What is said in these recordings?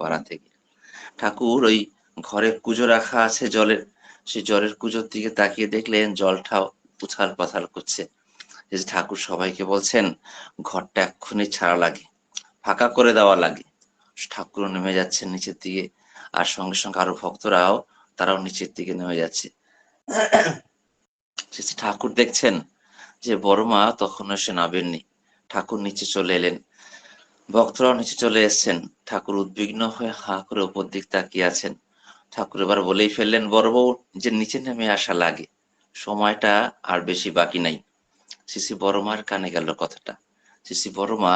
পাড়া থেকে ঠাকুর, ওই ঘরে কুজো রাখা আছে জলের, সেই জলের কুজোর দিকে তাকিয়ে দেখলেন জলটাও উথাল পাথাল করছে যে ঠাকুর সবাইকে বলছেন, ঘরটা এক্ষুনি ছাড়া লাগে, ফাঁকা করে দেওয়া লাগে। ঠাকুর নেমে যাচ্ছেন নিচের দিকে, আর সঙ্গে সঙ্গে আরও ভক্তরাও, তারাও নিচের দিকে নেমে যাচ্ছে। ঠাকুর দেখছেন, যে বড় মা তখন এসে নাবেননি ঠাকুর নিচে চলে এলেন। ভক্তরাও নিচে চলে এসেছেন। ঠাকুর উদ্বিগ্ন হয়ে হা করে উপর দিক তাকিয়ে আছেন। ঠাকুর এবার বলেই ফেললেন বড় বউ যে নিচে নেমে আসা লাগে। সময়টা আর বেশি বাকি নাই। শিশি বড় মার কানে গেল কথাটা। শিশি বড় মা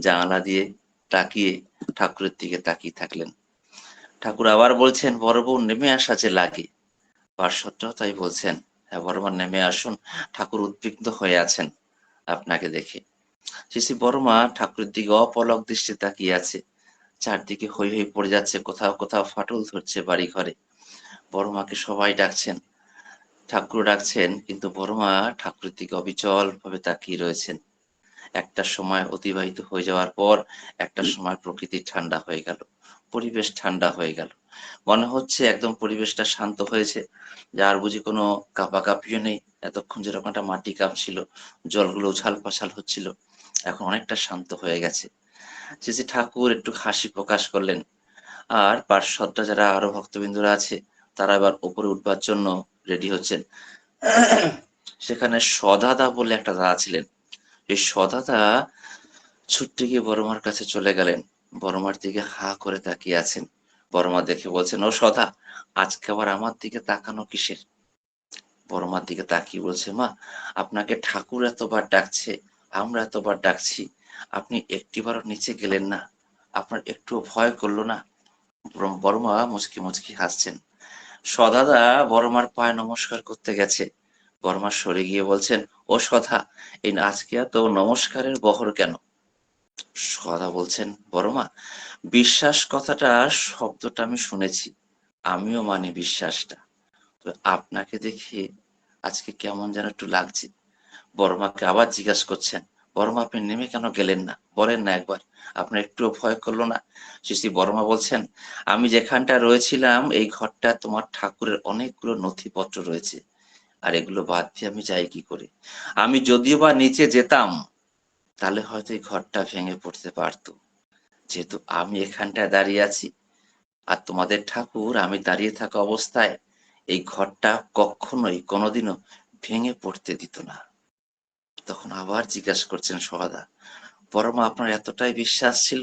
জানালা দিয়ে তাকিয়ে ঠাকুরের দিকে তাকিয়ে থাকলেন। ঠাকুর আবার বলছেন বড় বউ নেমে আসা যে লাগে। পার্শ্বদটাও তাই বলছেন হ্যাঁ বড় মা নেমে আসুন। ঠাকুর উদ্বিগ্ন হয়ে আছেন আপনাকে দেখে। শিশি বড় মা ঠাকুরের দিকে অপলক দৃষ্টি তাকিয়ে আছে। চারদিকে হই হই পড়ে যাচ্ছে, কোথাও কোথাও ফাটল ধরছে বাড়ি ঘরে বড় মাকে সবাই ডাকছেন। ঠাকুর ডাকছেন, কিন্তু বড় মা ঠাকুরের দিকে অবিচল ভাবে তাকিয়ে রয়েছেন। একটা সময় অতিবাহিত হয়ে যাওয়ার পর একটা সময় প্রকৃতি ঠান্ডা হয়ে গেল, পরিবেশ ঠান্ডা হয়ে গেল। মনে হচ্ছে একদম পরিবেশটা শান্ত হয়েছে, যার বুঝি কোনো কাঁপাকাঁপিও নেই। এতক্ষণ যেরকম একটা মাটি কাঁপছিল, জলগুলো উছাল পাছাল হচ্ছিল। এখন অনেকটা শান্ত হয়ে গেছে। শ্রী ঠাকুর একটু হাসি প্রকাশ করলেন। আর পার্শ্বদটা যারা আরও ভক্তবিন্দুরা আছে, তারা এবার উপরে উঠবার জন্য রেডি হচ্ছেন। সেখানে সদাদা বলে একটা দাদা ছিলেন। এই সদাদা ছুটতে গিয়ে বড়মার কাছে চলে গেলেন। বড়মার দিকে হা করে তাকিয়ে আছেন। বড়মা দেখে বলছেন, ও সদা, আজকে আবার আমার দিকে তাকানো কিসের? বড়মার দিকে তাকিয়ে বলছে, মা, আপনাকে ঠাকুর এতবার ডাকছে আমরা এতবার ডাকছি। আপনি একটিবারও নিচে গেলেন না। আপনার একটু ভয় করল না। বড়মা মুচকি মুচকি হাসছেন। সদাদা বড়মার পায়ে নমস্কার করতে গেছে। বড়মা সরে গিয়ে বলছেন, ও সদা, এই আজকে এত নমস্কারের বহর কেন? সদা বলছেন, বড়মা, বিশ্বাস কথাটা, শব্দটা আমি শুনেছি। আমিও মানি বিশ্বাসটা। তো আপনাকে দেখে আজকে কেমন যেন একটু লাগছে। বড়মাকে আবার জিজ্ঞাসা করছেন বড়মা আপনি নেমে কেন গেলেন না? বলেন না একবার। আপনার একটু ভয় করল না? শ্রী বর্মা বলছেন, আমি যেখানটা রয়েছিলাম, এই ঘরটা তোমার ঠাকুরের অনেকগুলো নথিপত্র রয়েছে। আর এগুলো বাদ দিয়ে আমি যাই কি করে? আমি যদিও বা নিচে যেতাম, তাহলে হয়তো এই ঘরটা ভেঙে পড়তে পারতো। যেহেতু আমি এখানটায় দাঁড়িয়ে আছি, আর তোমাদের ঠাকুর, আমি দাঁড়িয়ে থাকা অবস্থায়, এই ঘরটা কখনোই কোনোদিনও ভেঙে পড়তে দিত না। তখন আবার জিজ্ঞাসা করছেন সহাদা বর্মা আপনার এতটাই বিশ্বাস ছিল?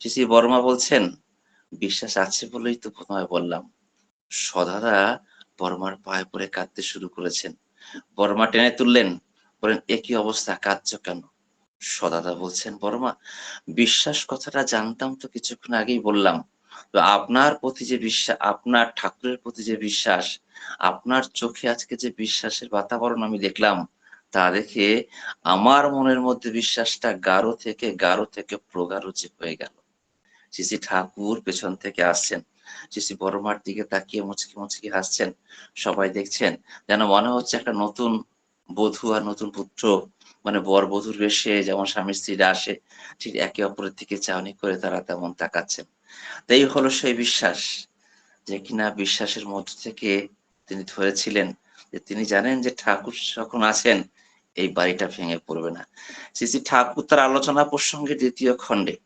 শ্রী বর্মা বলছেন, বিশ্বাস আছে বলেই তো প্রথমে বললাম। সদাদা বর্মার পায়ে পড়ে কাঁদতে শুরু করেছেন। বর্মা টেনে তুললেন, বলেন একই অবস্থা? কাঁদছ কেন? সদাদা বলছেন বর্মা বিশ্বাস কথাটা জানতাম তো কিছুক্ষণ আগেই বললাম। তো আপনার প্রতি যে বিশ্বাস, আপনার ঠাকুরের প্রতি যে বিশ্বাস, আপনার চোখে আজকে যে বিশ্বাসের বাতাবরণ আমি দেখলাম তা দেখে আমার মনের মধ্যে বিশ্বাসটা গাঢ় থেকে গাঢ় থেকে প্রগাঢ় হয়ে গেল। শ্রী ঠাকুর পেছন থেকে আসছেন। শ্রী বড়মার দিকে তাকিয়ে মুচকি মুচকি হাসছেন। সবাই দেখছেন যেন মনে হচ্ছে একটা নতুন বধূ আর নতুন পুত্র। মানে বর বধুর বেশে যেমন স্বামী স্ত্রীরা আসে, ঠিক একে অপরের দিকে চাউনি করে তারা তেমন তাকাচ্ছেন। তাই হলো সেই বিশ্বাস যে কিনা বিশ্বাসের মধ্য থেকে তিনি ধরেছিলেন যে তিনি জানেন যে ঠাকুর যখন আছেন এই বাড়িটা ভেঙে পড়বে না। শ্রী ঠাকুর তার আলোচনা প্রসঙ্গে দ্বিতীয় খণ্ডে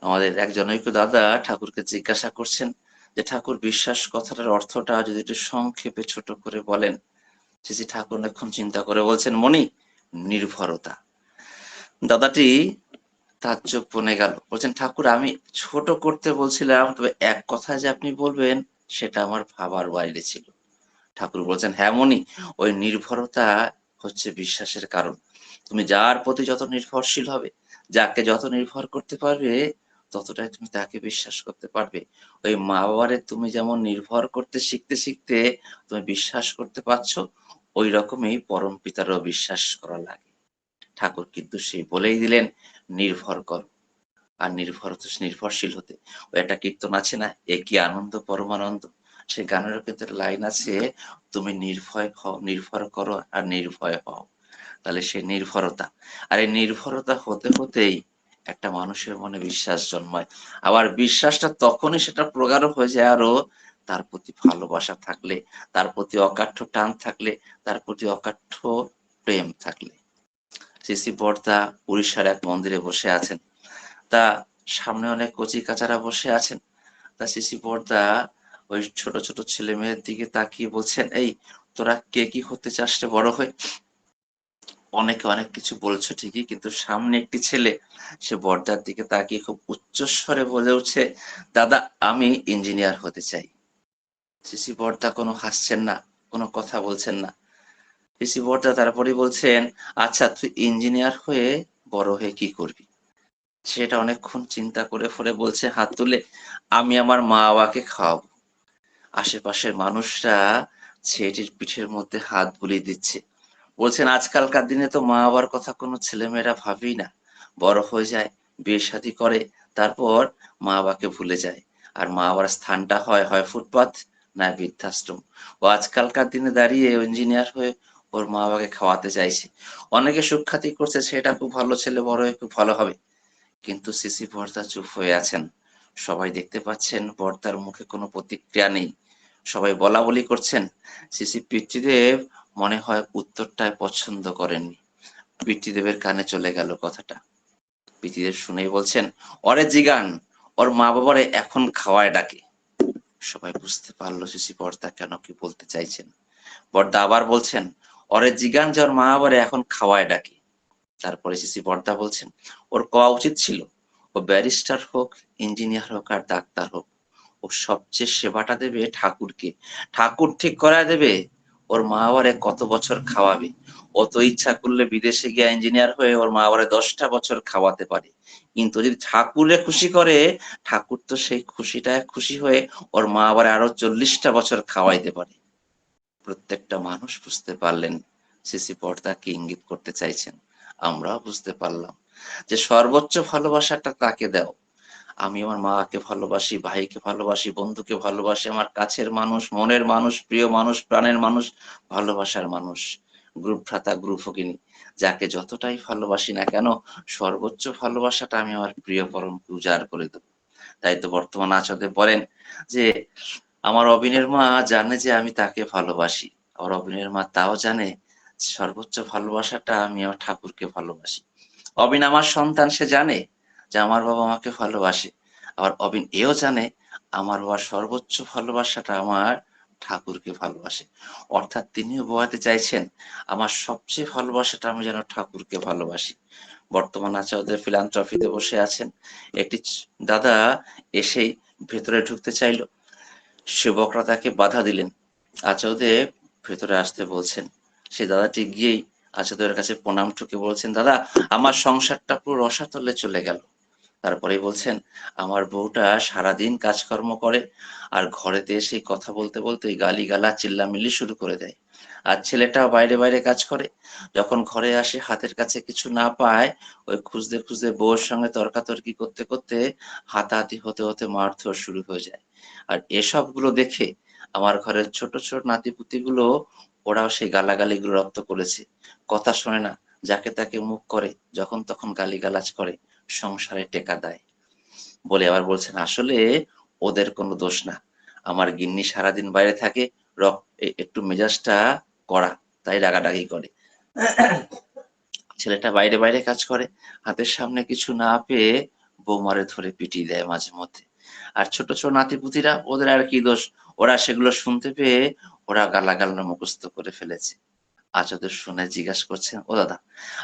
আমাদের একজন জনৈক দাদা ঠাকুরকে জিজ্ঞাসা করছেন যে, ঠাকুর, বিশ্বাস কথাটার অর্থটা যদি একটু সংক্ষেপে ছোট করে বলেন? শ্রী ঠাকুর এখন চিন্তা করে বলছেন মনি নির্ভরতা। দাদাটি তার চোখ বনে গেল। বলছেন, ঠাকুর, আমি ছোট করতে বলছিলাম, তবে এক কথা যে আপনি বলবেন, সেটা আমার ভাবার বাইরে ছিল। ঠাকুর বলছেন হ্যাঁ মনি ওই নির্ভরতা হচ্ছে বিশ্বাসের কারণ। তুমি যার প্রতি যত নির্ভরশীল হবে, যাকে যত নির্ভর করতে পারবে, ততটাই তুমি তাকে বিশ্বাস করতে পারবে। ওই মা বাবারে তুমি যেমন নির্ভর করতে শিখতে শিখতে তুমি বিশ্বাস করতে পারছ, ওই রকমই পরম পিতারও বিশ্বাস করা লাগে। ঠাকুর কিন্তু সেই বলেই দিলেন, নির্ভর কর। আর নির্ভর নির্ভরশীল হতে। ওই একটা কীর্তন আছে না একই আনন্দ পরমানন্দ সে গানের কিন্তু লাইন আছে, তুমি নির্ভয় হও নির্ভর করো আর নির্ভয় হও। তাহলে সে নির্ভরতা। আর এই নির্ভরতা হতে হতেই একটা মানুষের মনে বিশ্বাস জন্মায়। আবার বিশ্বাসটা তখনই সেটা প্রগাঢ় হয়ে যায় আরও তার প্রতি ভালোবাসা থাকলে, তার প্রতি অকাঠ্য টান থাকলে, তার প্রতি অকাঠ্য প্রেম থাকলে। সিসি বর্দা উড়িষ্যার এক মন্দিরে বসে আছেন। তা সামনে অনেক কচি কাচারা বসে আছেন। তা সিসি বর্দা ওই ছোট ছোট ছেলে মেয়ের দিকে তাকিয়ে বলছেন, এই, তোরা কে কি হতে চাস বড় হয়ে? অনেকে অনেক কিছু বলছো ঠিকই, কিন্তু সামনে একটি ছেলে, সে বর্দার দিকে তাকিয়ে খুব উচ্চস্বরে বলে উঠছে, দাদা, আমি ইঞ্জিনিয়ার হতে চাই। সিসি বর্দা কোনো হাসছেন না, কোনো কথা বলছেন না। সিসি বর্দা তারপরে বলছেন আচ্ছা তুই ইঞ্জিনিয়ার হয়ে বড় হয়ে কি করবি? সেটা অনেকক্ষণ চিন্তা করে ফলে বলছে, হাত তুলে আমি আমার মা বাবাকে খাওয়াবো। আশেপাশের মানুষরা ছেলেটির পিঠের মধ্যে হাত বুলিয়ে দিচ্ছে। বলছেন, আজকালকার দিনে তো মা বাবার কথা কোনো ছেলেমেয়েরা ভাবেই না। বড় হয়ে যায়, বিয়ে শাদী করে, তারপর মা বাবাকে ভুলে যায়। আর মা বাবার স্থানটা হয় হয় ফুটপাথ না বৃদ্ধাশ্রম। ও আজকালকার দিনে দাঁড়িয়ে ইঞ্জিনিয়ার হয়ে ওর মা বাবাকে খাওয়াতে চাইছে। অনেকে সুখ্যাতি করছে সেটা খুব ভালো ছেলে, বড় হয়ে খুব ভালো হবে। কিন্তু সিসি বর্দা চুপ হয়ে আছেন। সবাই দেখতে পাচ্ছেন বর্দার মুখে কোনো প্রতিক্রিয়া নেই। সবাই বলা বলি করছেন সিসি পিতৃদেব মনে হয় উত্তরটায় পছন্দ করেননি। পিতৃদেবের কানে চলে গেল কথাটা। পিতৃদেব শুনেই বলছেন, অরে জিগান, ওর মা বাবারে এখন খাওয়ায় ডাকে। সবাই বুঝতে পারল সিসি বর্দা কেন কি বলতে চাইছেন। বর্দা আবার বলছেন, অরে জিগান যে ওর মা বাবারে এখন খাওয়ায় ডাকে। তারপরে সিসি বর্দা বলছেন, ওর কওয়া উচিত ছিল। ও ব্যারিস্টার হোক, ইঞ্জিনিয়ার হোক আর ডাক্তার হোক। ও সবচেয়ে সেবাটা দেবে ঠাকুরকে। ঠাকুর ঠিক করায় দেবে, ওর মা বাবারে কত বছর খাওয়াবে। অত ইচ্ছা করলে বিদেশে গিয়ে ইঞ্জিনিয়ার হয়ে ওর মা বাবারে দশটা বছর খাওয়াতে পারে। কিন্তু যদি ঠাকুরে খুশি করে, ঠাকুর তো সেই খুশিটায় খুশি হয়ে ওর মা বাবারে আরও চল্লিশটা বছর খাওয়াইতে পারে। প্রত্যেকটা মানুষ বুঝতে পারলেন, সিসি পর্দাকে ইঙ্গিত করতে চাইছেন। আমরাও বুঝতে পারলাম যে সর্বোচ্চ ভালোবাসাটা তাকে দাও। আমি আমার মাকে ভালোবাসি, ভাইকে ভালোবাসি, বন্ধুকে ভালোবাসি, আমার কাছের মানুষ, মনের মানুষ, প্রিয় মানুষ, প্রাণের মানুষ, ভালোবাসার মানুষ। গ্রুপ ভ্রাতা, গ্রুপ ভগিনী, যাকে যতটাই ভালোবাসি না কেন, সর্বোচ্চ ভালোবাসাটা আমি আমার প্রিয় পরমকে উজাড় করে দেবো। তাই তো বর্তমান আচার্য বলেন যে, আমার অবিনের মা জানে যে আমি তাকে ভালোবাসি। আমার অবিনের মা তাও জানে সর্বোচ্চ ভালোবাসাটা আমি আমার ঠাকুরকে ভালোবাসি। অবিন আমার সন্তান, সে জানে যে আমার বাবা আমাকে ভালোবাসে। আবার অবিন এও জানে, আমার বাবার সর্বোচ্চ ভালোবাসাটা আমার ঠাকুরকে ভালোবাসে। অর্থাৎ তিনিও বোঝাতে চাইছেন, আমার সবচেয়ে ভালোবাসাটা আমি যেন ঠাকুরকে ভালোবাসি। বর্তমান আচার্যদের ফিলান্ট্রফিতে বসে আছেন। একটি দাদা এসেই ভেতরে ঢুকতে চাইলো। সেবকরা তাকে বাধা দিলেন। আচার্যদেব ভেতরে আসতে বলছেন। সেই দাদাটি গিয়েই আচার্যদের কাছে প্রণাম ঠুকে বলছেন, দাদা, আমার সংসারটা পুরো রসাতলে চলে গেল। তারপরে বলছেন, আমার বউটা সারাদিন কাজকর্ম করে আর ঘরেতে এসে কথা বলতে বলতে গালি গালা চিল্লামিল্লি শুরু করে দেয়। আর ছেলেটা বাইরে বাইরে কাজ করে। যখন ঘরে আসে, হাতের কাছে কিছু না পায়, ওই খুঁজতে খুঁজতে বউর সঙ্গে তর্কাতর্কি করতে করতে হাতাহাতি হতে হতে মারধর শুরু হয়ে যায়। আর এসবগুলো দেখে আমার ঘরের ছোট ছোট নাতিপুতি গুলো ওরাও সেই গালাগালি গুলো রপ্ত করেছে। কথা শোনে না, যাকে তাকে মুখ করে, যখন তখন গালিগালাজ করে। সংসারে টেকা দেয়। বলে আবার বলছেন, আসলে ওদের কোনো দোষ না। আমার গিন্নি সারাদিন বাইরে থাকে একটু মেজাজটা করা তাই রাগাডাগি করে। ছেলেটা বাইরে বাইরে কাজ করে, হাতের সামনে কিছু না পেয়ে বৌমারে ধরে পিটিয়ে দেয় মাঝে মধ্যে। আর ছোট ছোট নাতিপুতিরা, ওদের আর কি দোষ? ওরা সেগুলো শুনতে পেয়ে ওরা গালাগালানো মুখস্থ করে ফেলেছে। আজ ওদের শুনে জিজ্ঞাসা করছেন, ও দাদা,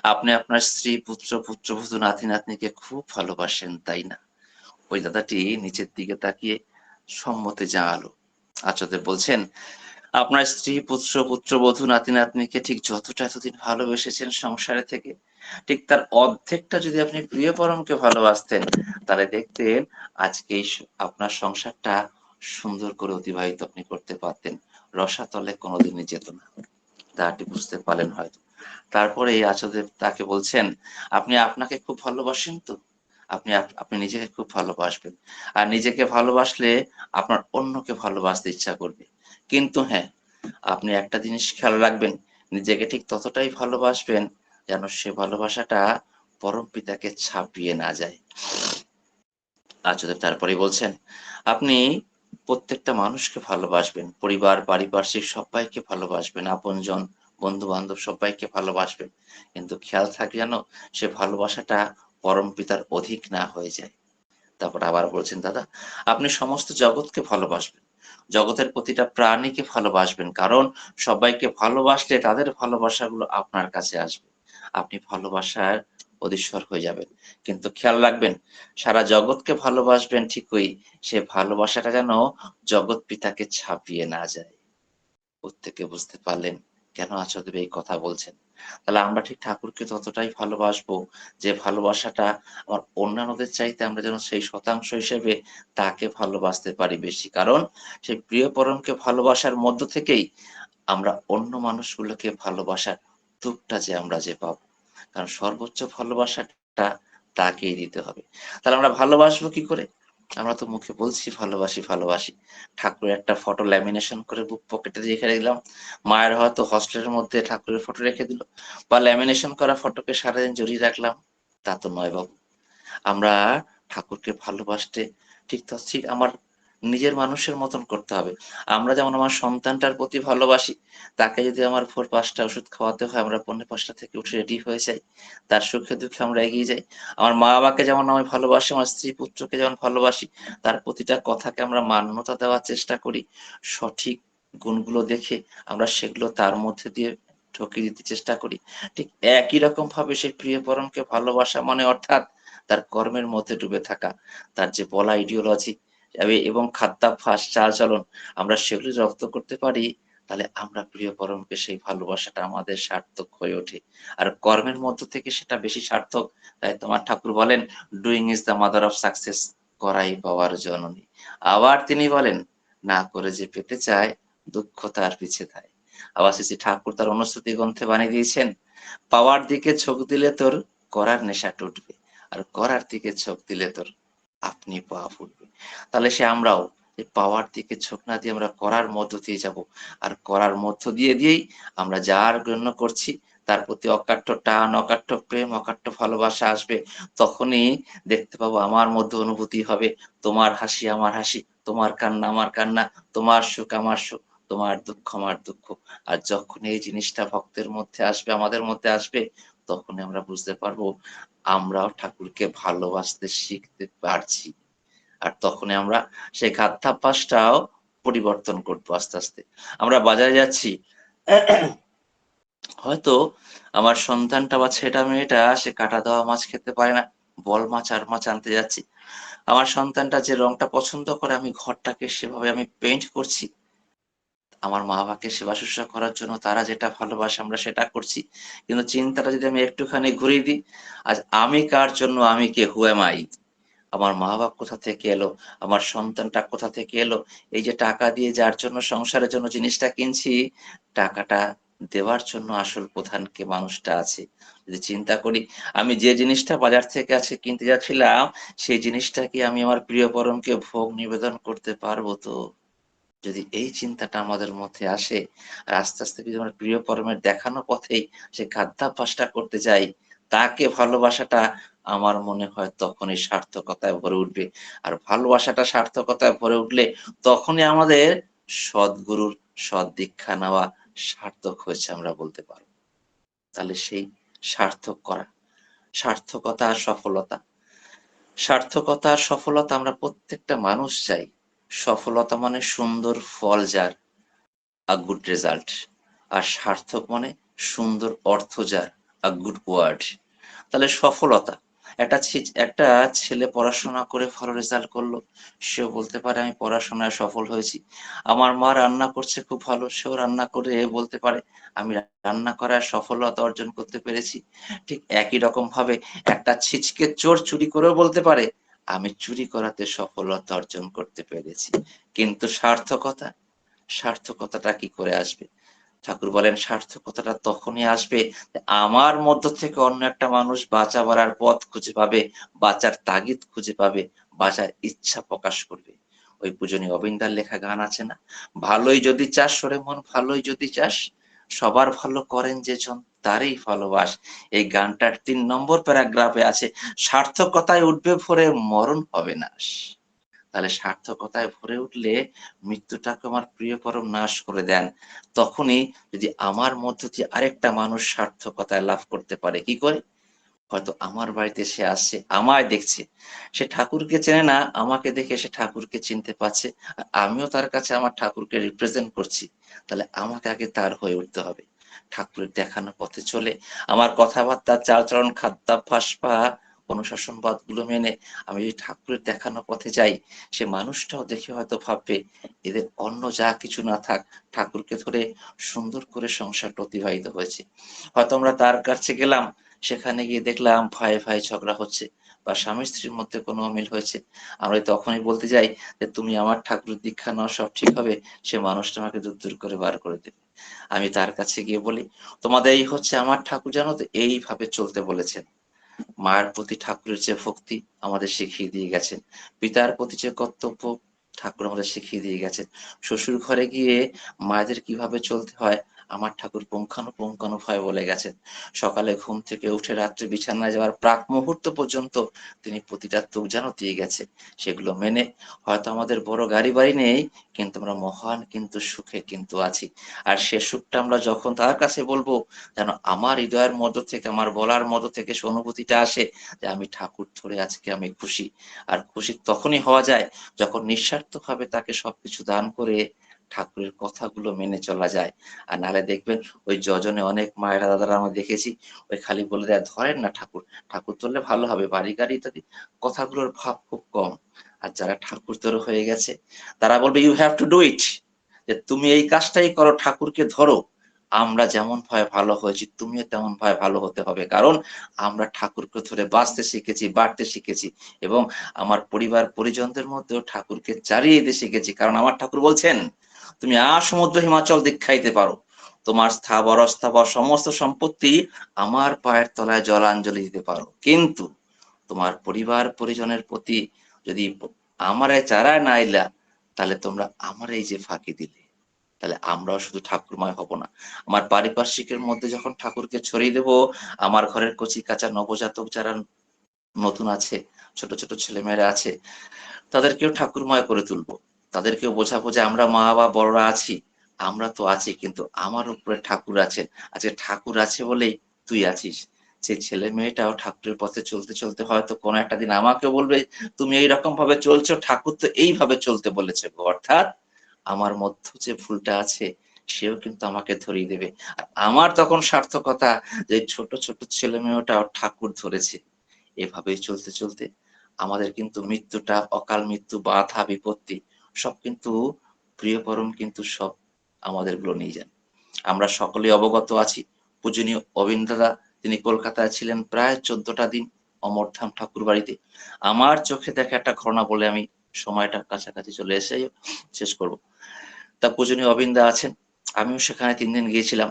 আপনি আপনার স্ত্রী, পুত্র, পুত্রবধূ, নাতি, নাতনিকে খুব ভালোবাসেন, তাই না? ওই দাদাটি নিচের দিকে তাকিয়ে সম্মতি জানালো। আচদের বলছেন, আপনার স্ত্রী, পুত্র, পুত্রবধূ, নাতি, নাতনিকে ঠিক যতটা এতদিন ভালোবেসেছেন সংসারে থেকে, ঠিক তার অর্ধেকটা যদি আপনি প্রিয় পরমকে ভালোবাসতেন, তাহলে দেখতেন আজকে আপনার সংসারটা সুন্দর করে অতিবাহিত আপনি করতে পারতেন। রসাতলে কোনোদিনই যেত না। তাহাটি বুঝতে পারলেন হয়তো। তারপরে এই আচার্য তাকে বলছেন, আপনি আপনাকে খুব ভালোবাসেন তো? আপনি আপনি নিজেকে খুব ভালোবাসবেন। আর নিজেকে ভালোবাসলে আপনার অন্যকে ভালোবাসতে ইচ্ছা করবে। কিন্তু হ্যাঁ আপনি একটা জিনিস খেয়াল রাখবেন, নিজেকে ঠিক ততটাই ভালোবাসবেন যেন সে ভালোবাসাটা পরম পিতাকে ছাপিয়ে না যায়। আচার্য তারপরে বলছেন, আপনি প্রত্যেকটা মানুষকে ভালোবাসবেন। পরিবার, পারিপার্শ্বিক সবাইকে ভালোবাসবেন। আপনজন বন্ধু বান্ধব সবাইকে ভালোবাসবেন। কিন্তু খেয়াল থাকে যেন, সে ভালোবাসাটা পরম পিতার অধিক না হয়ে যায়। তারপর আবার বলছেন, দাদা, আপনি সমস্ত জগৎকে ভালোবাসবেন। জগতের প্রতিটা প্রাণীকে ভালোবাসবেন। কারণ সবাইকে ভালোবাসলে তাদের ভালোবাসাগুলো আপনার কাছে আসবে। আপনি ভালোবাসার অধীশ্বর হয়ে যাবেন। কিন্তু খেয়াল রাখবেন, সারা জগৎকে ভালোবাসবেন ঠিকই, সে ভালোবাসাটা যেন জগৎ পিতাকে ছাপিয়ে না যায়। প্রত্যেকে বুঝতে পারলেন কেন আচার্যদেব এই কথা বলছেন। তাহলে আমরা ঠিক ঠাকুরকে ততটাই ভালোবাসবো যে ভালোবাসাটা আমার অন্যান্যদের চাইতে আমরা যেন সেই শতাংশ হিসেবে তাকে ভালোবাসতে পারি বেশি। কারণ সেই প্রিয় পরমকে ভালোবাসার মধ্য থেকেই আমরা অন্য মানুষগুলোকে ভালোবাসার দুঃখটা যে আমরা যে পাবো। কারণ সর্বোচ্চ ভালোবাসাটা তাকেই দিতে হবে। তাহলে আমরা ভালোবাসবো কি করে? আমরা তো মুখে বলছি, ভালোবাসি ভালোবাসি। ঠাকুরের একটা ফটো ল্যামিনেশন করে বুক পকেটে রেখে দিলাম। মায়ের হয়তো হস্টেলের মধ্যে ঠাকুরের ফটো রেখে দিল। বা ল্যামিনেশন করা ফটোকে সারাদিন জড়িয়ে রাখলাম, তা তো নয় বাবু। আমরা ঠাকুরকে ভালোবাসতে, ঠিক তো, ঠিক আমার নিজের মানুষের মতন করতে হবে। আমরা যেমন আমার সন্তানটার প্রতি ভালোবাসি, তাকে যদি আমার ভোর পাঁচটা ওষুধ খাওয়াতে হয়, আমরা পনেরো পাঁচটা থেকে উঠে রেডি হয়ে যাই, তার সুখে দুঃখে আমরা এগিয়ে যাই। আমার মা বাবাকে যেমন আমি ভালোবাসি, আমার স্ত্রী পুত্রকে যেমন ভালোবাসি, তার প্রতিটা কথাকে আমরা মান্যতা দেওয়ার চেষ্টা করি, সঠিক গুণগুলো দেখে আমরা সেগুলো তার মধ্যে দিয়ে ঠকিয়ে দিতে চেষ্টা করি। ঠিক একই রকম ভাবে সেই প্রিয় পরমকে ভালোবাসা মানে অর্থাৎ তার কর্মের মধ্যে ডুবে থাকা, তার যে বলা আইডিওলজি এবং খাদ্যাভ্যাস চালচলন আমরা সেগুলি রপ্ত করতে পারি, তাহলে আমরা প্রিয় পরমকে সেই ভালোবাসাটা আমাদের সার্থক হয়ে ওঠে। আর কর্মের মধ্য থেকে সেটা বেশি সার্থক, তাই তোমার ঠাকুর বলেন doing is the mother of success করাই পাওয়ার জননী। আবার তিনি বলেন, না করে যে পেতে চায়, দুঃখ তার পিছে দেয়। আবার শ্রী ঠাকুর তার অনুশ্রুতি গ্রন্থে বানিয়ে দিয়েছেন, পাওয়ার দিকে চোখ দিলে তোর করার নেশা টুটবে, আর করার দিকে চোখ দিলে তোর আপনি পা ফুটবে। তাহলে সে আমরাও পাওয়ার দিকে চোখ না দিয়ে আমরা করার মধ্য দিয়ে যাব। আর করার মধ্য দিয়ে দিয়েই আমরা যার গণ্য করছি, তার প্রতি অকাট্য টান, অকাট্য প্রেম, অকাট্য ভালোবাসা আসবে। তখনই দেখতে পাবো আমার মধ্যে অনুভূতি হবে, তোমার হাসি আমার হাসি, তোমার কান্না আমার কান্না, তোমার সুখ আমার সুখ, তোমার দুঃখ আমার দুঃখ। আর যখন এই জিনিসটা ভক্তের মধ্যে আসবে, আমাদের মধ্যে আসবে তখন আমরা বুঝতে পারব আমরাও ঠাকুরকে ভালোবাসতে শিখতে পারছি। আর তখনই আমরা সেই খাদ্যাভ্যাসটাও পরিবর্তন করব আস্তে আস্তে। আমরা বাজারে যাচ্ছি। হয়তো আমার সন্তানটা বা ছেটা মেয়েটা, সে কাটা দেওয়া মাছ খেতে পারে না, বল মাছ আর মাছ আনতে যাচ্ছি। আমার সন্তানটা যে রংটা পছন্দ করে, আমি ঘরটাকে সেভাবে আমি পেইন্ট করছি। আমার মা বাবাকে সেবা শুশ্রূষা করার জন্য তারা যেটা ভালোবাসে আমরা সেটা করছি। কিন্তু চিন্তাটা যদি আমি একটুখানি ঘুরিয়ে দিই, আজ আমি কার জন্য, আমি কে? হুয়ামাই আমার মা বাবা কোথা থেকে এলো? আমার সন্তানটা কোথা থেকে এলো? এই যে টাকা দিয়ে যার জন্য, সংসারের জন্য জিনিসটা কিনছি, টাকাটা দেওয়ার জন্য আসল প্রধান কে? মানুষটা আছে। যদি চিন্তা করি, আমি যে জিনিসটা বাজার থেকে আছে কিনতে যাচ্ছিলাম, সেই জিনিসটা কি আমি আমার প্রিয় পরমকে ভোগ নিবেদন করতে পারব তো? যদি এই চিন্তাটা আমাদের মধ্যে আসে আর আস্তে আস্তে যদি আমরা প্রিয় পরমের দেখানো পথেই সে খাদ্যাভ্যাসটা করতে যাই, তাকে ভালোবাসাটা আমার মনে হয় তখনই সার্থকতায় ভরে উঠবে। আর ভালোবাসাটা সার্থকতায় ভরে উঠলে তখনই আমাদের সদ্গুরুর সৎ দীক্ষা নেওয়া সার্থক হয়েছে আমরা বলতে পারব। তাহলে সেই সার্থক করা, সার্থকতা আর সফলতা, সার্থকতা আর সফলতা আমরা প্রত্যেকটা মানুষ চাই। সফলতা মানে সুন্দর ফল যার আ গুড রেজাল্ট আর সার্থক মানে সুন্দর অর্থ যার আ গুড ওয়ার্ড তাহলে সফলতা, একটা একটা ছেলে পড়াশোনা করে ভালো রেজাল্ট করল সে বলতে পারে, আমি পড়াশোনায় সফল হয়েছি। আমার মা রান্না করছে খুব ভালো, সেও রান্না করে বলতে পারে, আমি রান্না করার সফলতা অর্জন করতে পেরেছি। ঠিক একই রকম ভাবে একটা ছিচকে চোর চুরি করেও বলতে পারে আমি চুরি করাতে সফলতা অর্জন করতে পেরেছি। কিন্তু সার্থকতা? সার্থকতাটা কি করে আসবে? ঠাকুর বলেন, সার্থকতাটা তখনই আসবে আমার মধ্য থেকে অন্য একটা মানুষ বাঁচা বাড়ার পথ খুঁজে পাবে, বাঁচার তাগিদ খুঁজে পাবে, বাঁচার ইচ্ছা প্রকাশ করবে। ওই পূজনী অবিন্দার লেখা গান আছে না? ভালোই যদি চাস সরে মন ভালোই যদি চাস, সবার ভালো করেন যে জন। তারই ভালোবাস এই গানটার তিন নম্বর প্যারাগ্রাফে আছে, সার্থকতায় উঠবে ভরে মরণ হবে নাশ। তাহলে সার্থকতায় ভরে উঠলে মৃত্যুটাকে আমার প্রিয় পরম নাশ করে দেন। তখনই যদি আমার মধ্য দিয়ে আরেকটা মানুষ সার্থকতায় লাভ করতে পারে, কি করে? হয়তো আমার বাড়িতে সে আসছে, আমায় দেখছে। সে ঠাকুরকে চেনে না, আমাকে দেখে সে ঠাকুরকে চিনতে পারছে আমিও তার কাছে আমার ঠাকুরকে রিপ্রেজেন্ট করছি। তাহলে আমাকে আগে তার হয়ে উঠতে হবে। ঠাকুরের দেখানো পথে চলে। আমার কথাবার্তা চালচরণ খাদ্যাভ্যাস, বা অনুশাসনবাদগুলো মেনে আমি যদি ঠাকুরের দেখানো পথে যাই। সে মানুষটাও দেখে হয়তো ভাববে, এদের অন্য যা কিছু না থাক, ঠাকুরকে ধরে সুন্দর করে সংসারটা অতিবাহিত হয়েছে। হয়তো আমরা তার কাছে গেলাম, সেখানে গিয়ে দেখলাম ভাই ভাই ঝগড়া হচ্ছে, বা স্বামী স্ত্রীর মধ্যে কোনো অমিল হয়েছে। আমরা তখনই বলতে যাই যে, তুমি আমার ঠাকুরের দীক্ষা নাও, সব ঠিক হবে, সে মানুষটা আমাকে দূর দূর করে বার করে দেবে। আমি তার কাছে গিয়ে বলি, তোমাদের এই হচ্ছে আমার ঠাকুর জানো তো, এইভাবে চলতে বলেছেন। মায়ের প্রতি ঠাকুরের যে ভক্তি আমাদের শিখিয়ে দিয়ে গেছেন পিতার প্রতি যে কর্তব্য ঠাকুর আমাদের শিখিয়ে দিয়ে গেছেন শ্বশুর ঘরে গিয়ে মায়েদের কীভাবে চলতে হয় আমার ঠাকুর পুঙ্খানুপুঙ্খানু ভয় বলে গেছেন। সকালে ঘুম থেকে উঠে রাত্রে বিছানায় যাওয়ার প্রাক মুহূর্ত পর্যন্ত তিনি প্রতিটা তুক যেন দিয়ে গেছে, সেগুলো মেনে হয়তো আমাদের বড় গাড়ি বাড়ি নেই, কিন্তু আমরা মহান কিন্তু সুখে কিন্তু আছি। আর সে সুখটা আমরা যখন তার কাছে বলব, যেন আমার হৃদয়ের মধ্য থেকে, আমার বলার মধ্য থেকে সে অনুভূতিটা আসে যে আমি ঠাকুর ধরে আজকে আমি খুশি। আর খুশি তখনই হওয়া যায় যখন নিঃস্বার্থভাবে তাকে সবকিছু দান করে ঠাকুরের কথাগুলো মেনে চলা যায়। আর নালে দেখবেন ওই যজনে অনেক মায়েরা দাদারা আমরা দেখেছি, ওই খালি বলে দেয়, ধরেন না ঠাকুর ঠাকুর তুললে ভালো হবে, বাড়ি গাড়ি ইত্যাদি। কথাগুলোর ভাব খুব কম। আর যারা ঠাকুর তোর হয়ে গেছে, তারা বলবে you have to do it যে তুমি এই কাজটাই করো, ঠাকুরকে ধরো। আমরা যেমন ভয় ভালো হয়েছি, তুমিও তেমন ভয় ভালো হতে হবে। কারণ আমরা ঠাকুরকে ধরে বাঁচতে শিখেছি, বাড়তে শিখেছি এবং আমার পরিবার পরিজনদের মধ্যেও ঠাকুরকে চারিয়ে দিতে শিখেছি। কারণ আমার ঠাকুর বলছেন তুমি আর সমুদ্র হিমাচল দীক্ষাইতে পারো। তোমার স্থাবর, অস্থাবর সমস্ত সম্পত্তি আমার পায়ের তলায় জলাঞ্জলি দিতে পারো। কিন্তু তোমার পরিবার পরিজনের প্রতি যদি আমার চারায় না তাহলে তোমরা আমার এই যে ফাঁকি দিলে। তাহলে আমরাও শুধু ঠাকুরময় হব না। আমার পারিপার্শ্বিকের মধ্যে যখন ঠাকুরকে ছড়িয়ে দেব, আমার ঘরের কচি কাঁচা নবজাতক যারা নতুন আছে, ছোট ছোট ছেলেমেয়েরা আছে, তাদেরকেও ঠাকুরময় করে তুলবো। তাদেরকেও বোঝাবো যে আমরা মা বা বড়রা আছি, আমরা তো আছি, কিন্তু আমার উপরে ঠাকুর আছেন। আজকে ঠাকুর আছে বলেই তুই আছিস। সে ছেলে মেয়েটাও ঠাকুরের পথে চলতে চলতে হয়তো কোনো একটা দিন আমাকে বলবে, তুমি এইরকম ভাবে চলছো, ঠাকুর তো এইভাবে চলতে বলেছে অর্থাৎ আমার মধ্যে যে ভুলটা আছে, সেও কিন্তু আমাকে ধরিয়ে দেবে। আর আমার তখন সার্থকতা যে ছোট ছোট ছেলে মেয়েটাও ঠাকুর ধরেছে। এভাবেই চলতে চলতে আমাদের কিন্তু মৃত্যুটা অকাল মৃত্যু, বাধা, বিপত্তি সব কিন্তু প্রিয় পরম কিন্তু সব আমাদেরগুলো নিয়ে যান। আমরা সকলে অবগত আছি। পূজনীয় অবিন্দাদা তিনি কলকাতায় ছিলেন প্রায় চোদ্দটা দিন অমরধাম ঠাকুর বাড়িতে। আমার চোখে দেখা একটা ঘটনা বলে আমি সময়টা কাছাকাছি চলে এসে শেষ করব। তা পূজনীয় অবিন্দা আছেন, আমিও সেখানে তিন দিন গিয়েছিলাম।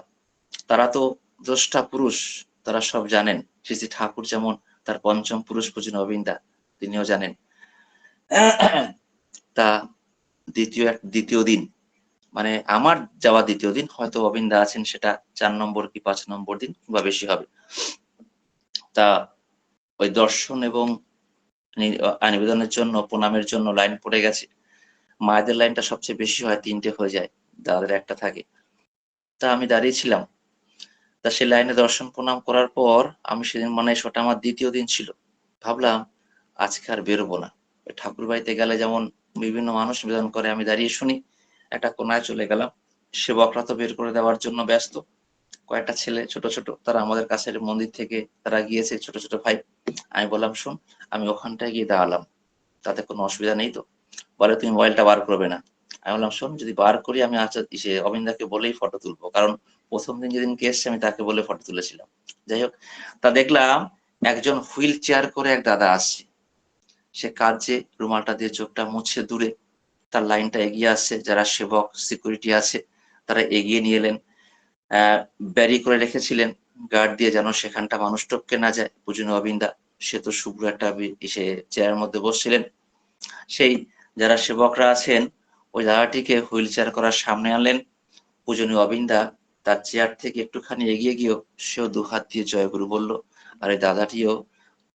তারা তো দ্রষ্টা পুরুষ, তারা সব জানেন। শ্রী ঠাকুর যেমন তার পঞ্চম পুরুষ পূজনীয় অবিন্দা তিনিও জানেন। তা দ্বিতীয় এক, দ্বিতীয় দিন। মানে আমার যাওয়া দ্বিতীয় দিন, হয়তো অবিন্দা আছেন সেটা চার নম্বর কি পাঁচ নম্বর দিন কিংবা বেশি হবে। তা ওই দর্শন এবং নিবেদনের জন্য, প্রণামের জন্য লাইন পড়ে গেছে। মায়েদের লাইনটা সবচেয়ে বেশি হয়, তিনটে হয়ে যায়, দাদাদের একটা থাকে। তা আমি দাঁড়িয়েছিলাম। তা সে লাইনে দর্শন, প্রণাম করার পর আমি সেদিন মানে সেটা আমার দ্বিতীয় দিন ছিল। ভাবলাম, আজকে আর বেরোবো না। ঠাকুর বাড়িতে গেলে যেমন বিভিন্ন মানুষ নিবেদন করে, আমি দাঁড়িয়ে শুনি, একটা কোনায় চলে গেলাম। সেবকরা তো বের করে দেওয়ার জন্য ব্যস্ত। কয়েকটা ছেলে, ছোট ছোট, তারা আমাদের কাছের মন্দির থেকে তারা গিয়েছে, ছোট ছোট ভাই। আমি বললাম, শুন, আমি ওখানটায় গিয়ে দাঁড়ালাম। তাতে কোনো অসুবিধা নেই তো? বলে তুমি মোবাইলটা বার করবে না। আমি বললাম, শোন, যদি বার করি, আমি আচ্ছা সে অবিন্দাকে বলেই ফটো তুলবো। কারণ প্রথম দিন যেদিন এসছে, আমি তাকে বলে ফটো তুলেছিলাম। যাই হোক, তা দেখলাম একজন হুইল চেয়ার করে এক দাদা আসছে। সে কাজে রুমালটা দিয়ে চোখটা মুছে দূরে। তার লাইনটা এগিয়ে আসছে, যারা সেবক সিকিউরিটি আছে, তারা এগিয়ে নিয়ে এলেন। ব্যারি করে রেখেছিলেন গার্ড দিয়ে যেন সেখানটা মানুষ টপকে না যায়। পুজনীয় অবিন্দা সে তো শুভ্র একটা এসে চেয়ারের মধ্যে বসছিলেন। সেই যারা সেবকরা আছেন, ওই দাদাটিকে হুইল চেয়ার করার সামনে আনলেন। পূজনীয় অবিন্দা তার চেয়ার থেকে একটুখানি এগিয়ে গিয়েও সেও দু হাত দিয়ে জয়গুরু বলল, আর এই দাদাটিও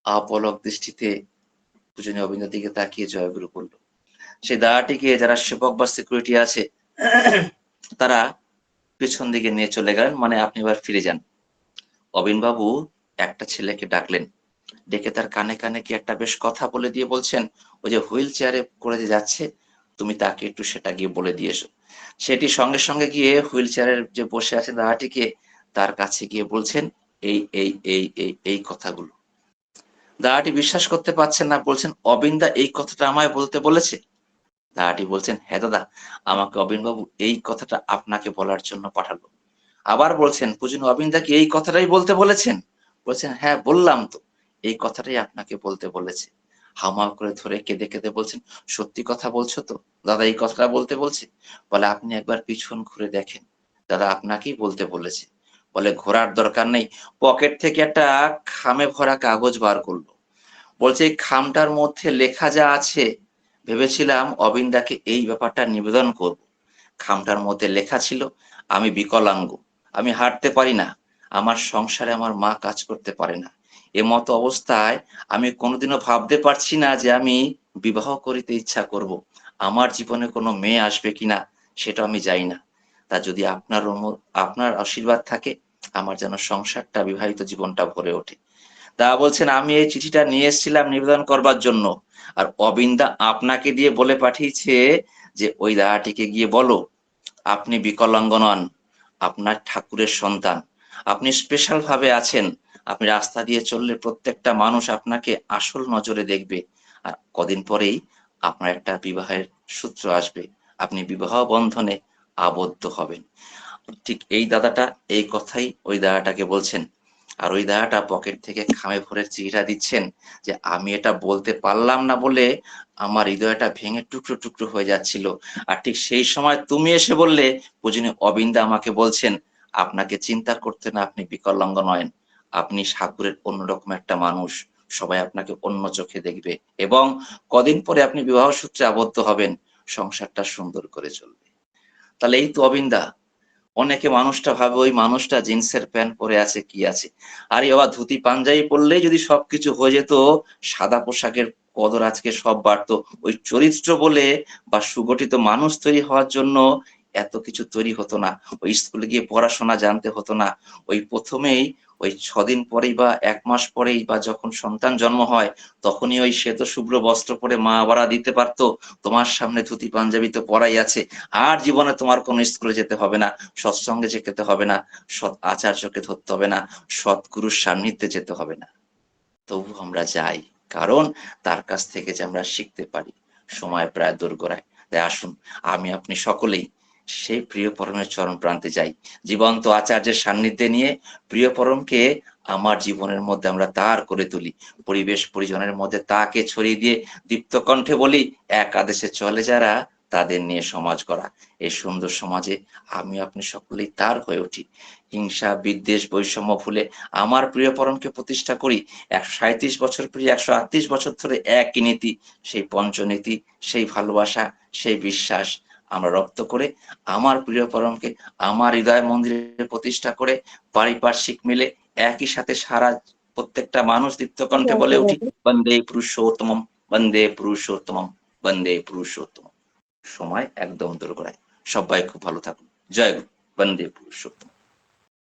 আপলক দৃষ্টিতে পূজনীয় অবিন্দ দিকে তাকিয়ে জয়গুরু করল সেই দাদাটিকে যারা সেবক বা সিকিউরিটি আছে, তারা পেছন দিকে নিয়ে চলে গেলেন মানে আপনি এবার ফিরে যান। অবিন বাবু একটা ছেলেকে ডাকলেন, ডেকে তার কানে কানে কি একটা বেশ কথা বলে দিয়ে বলছেন, ওই যে হুইল চেয়ারে করে যে যাচ্ছে, তুমি তাকে একটু সেটা গিয়ে বলে দিয়ে এসো। সেটি সঙ্গে সঙ্গে গিয়ে হুইল চেয়ারের যে বসে আছে দাদাটিকে তার কাছে গিয়ে বলছেন এই এই এই এই কথাগুলো। দাদাটি বিশ্বাস করতে পারছেন না, বলছেন, অবিন্দা এই কথাটা আমায় বলতে বলেছে? দাদাটি বলছেন হ্যাঁ দাদা, আমাকে অবিনবাবু এই কথাটা আপনাকে বলার জন্য পাঠালো। আবার বলছেন, পুজন অবিন্দা কি এই কথাটাই বলতে বলেছেন? বলছেন হ্যাঁ বললাম তো, এই কথাটাই আপনাকে বলতে বলেছে। হামা করে ধরে কেঁদে কেঁদে বলছেন, সত্যি কথা বলছো তো? দাদা এই কথাটা বলতে বলছে? বলে, আপনি একবার পিছন ঘুরে দেখেন। দাদা আপনাকেই বলতে বলেছে। বলে ঘোরার দরকার নেই। পকেট থেকে একটা খামে ভরা কাগজ বার করল। বলছে, এই খামটার মধ্যে লেখা যা আছে, ভেবেছিলাম অবিন্দাকে এই ব্যাপারটা নিবেদন করব। খামটার মধ্যে লেখা ছিল, আমি বিকলাঙ্গ, আমি হাঁটতে পারি না, আমার সংসারে আমার মা কাজ করতে পারে না। এ মতো অবস্থায় আমি কোনোদিনও ভাবতে পারছি না যে আমি বিবাহ করিতে ইচ্ছা করব। আমার জীবনে কোনো মেয়ে আসবে কিনা, সেটা আমি যাই না। তা যদি আপনার আপনার আশীর্বাদ থাকে আমার যেন সংসারটা, বিবাহিত জীবনটা ভরে ওঠে। তা বলছেন, আমি এই চিঠিটা নিয়ে এসেছিলাম নিবেদন করবার জন্য। আর অবিন্দা আপনাকে দিয়ে বলে পাঠিয়েছে যে, ওই দাদাটিকে গিয়ে বলো, আপনি বিকলাঙ্গ নন আপনার ঠাকুরের সন্তান, আপনি স্পেশাল ভাবে আছেন, আপনি রাস্তা দিয়ে চললে প্রত্যেকটা মানুষ আপনাকে আসল নজরে দেখবে। আর কদিন পরেই আপনার একটা বিবাহের সূত্র আসবে, আপনি বিবাহ বন্ধনে আবদ্ধ হবেন। ঠিক এই দাদাটা এই কথাই ওই দাদাটাকে বলছেন। আর ওই দাদাটা পকেট থেকে খামে ভরে চিঠিটা দিচ্ছেন যে, আমি এটা বলতে পারলাম না বলে আমার হৃদয়টা ভেঙে টুকরো টুকরো হয়ে যাচ্ছিল। আর ঠিক সেই সময় তুমি এসে বললে, পূজনী অবিন্দা আমাকে বলছেন, আপনাকে চিন্তা করতে না আপনি বিকলাঙ্গ নয় আপনি ঠাকুরের অন্যরকম একটা মানুষ। সবাই আপনাকে অন্য চোখে দেখবে এবং কদিন পরে আপনি বিবাহ সূত্রে আবদ্ধ হবেন। সংসারটা সুন্দর করে চলবে। তাহলে এই তো অবিন্দা অনেকে মানুষটা ভাবে ওই মানুষটা জিন্সের প্যান্ট পরে আছে, কি আছে? আর বাবা, ধুতি, পাঞ্জাবি পরলেই যদি সবকিছু হয়ে যেত, সাদা পোশাকের কদর আজকে সব বাড়তো। ওই চরিত্র বলে বা সুগঠিত মানুষ তৈরি হওয়ার জন্য এত কিছু তৈরি হতো না। ওই স্কুলে গিয়ে পড়াশোনা জানতে হতো না। ওই প্রথমেই ওই ছদিন পরেই বা এক মাস পরেই বা যখন সন্তান জন্ম হয়, তখনই ওই শ্বেত শুভ্র বস্ত্র পরে মা বাড়া দিতে পারতো। তোমার সামনে ধুতি, পাঞ্জাবি তো পরাই আছে। আর জীবনে তোমার কোনো স্কুলে যেতে হবে না। সৎসঙ্গে যেতে হবে না। সৎ আচার্যকে ধরতে হবে না। সৎগুরুর সান্নিধ্যে যেতে হবে না। তবু আমরা যাই। কারণ তার কাছ থেকে যে আমরা শিখতে পারি। সময় প্রায় দোরগোড়ায়। তাই আসুন, আমি আপনি সকলেই সেই প্রিয় পরমের চরম প্রান্তে যাই। জীবন্ত আচার্যের সান্নিধ্যে নিয়ে প্রিয় পরমকে আমার জীবনের মধ্যে আমরা তার করে তুলি। পরিবেশ পরিজনের মধ্যে তাকে ছড়িয়ে দিয়ে দীপ্ত কণ্ঠে বলি এক আদেশে চলে যারা তাদের নিয়ে সমাজ করা এই সুন্দর সমাজে আমি আপনি সকলেই তার হয়ে উঠি। হিংসা, বিদ্বেষ, বৈষম্য ভুলে আমার প্রিয় পরমকে প্রতিষ্ঠা করি। একশো সাঁত্রিশ বছর প্রিয় একশো আটত্রিশ বছর ধরে একই নীতি, সেই পঞ্চনীতি, সেই ভালোবাসা, সেই বিশ্বাস আমরা রপ্ত করে আমার প্রিয় পরমকে, আমার হৃদয় মন্দিরে প্রতিষ্ঠা করে পারিপার্শ্বিক মিলে একই সাথে সারা প্রত্যেকটা মানুষ দীপ্তকণ্ঠে বলে উঠি, বন্দে পুরুষোত্তম বন্দে পুরুষোত্তম বন্দে পুরুষোত্তম সময় একদম দূর করায়। সবাই খুব ভালো থাকুন। জয় গুরু। বন্দে পুরুষোত্তম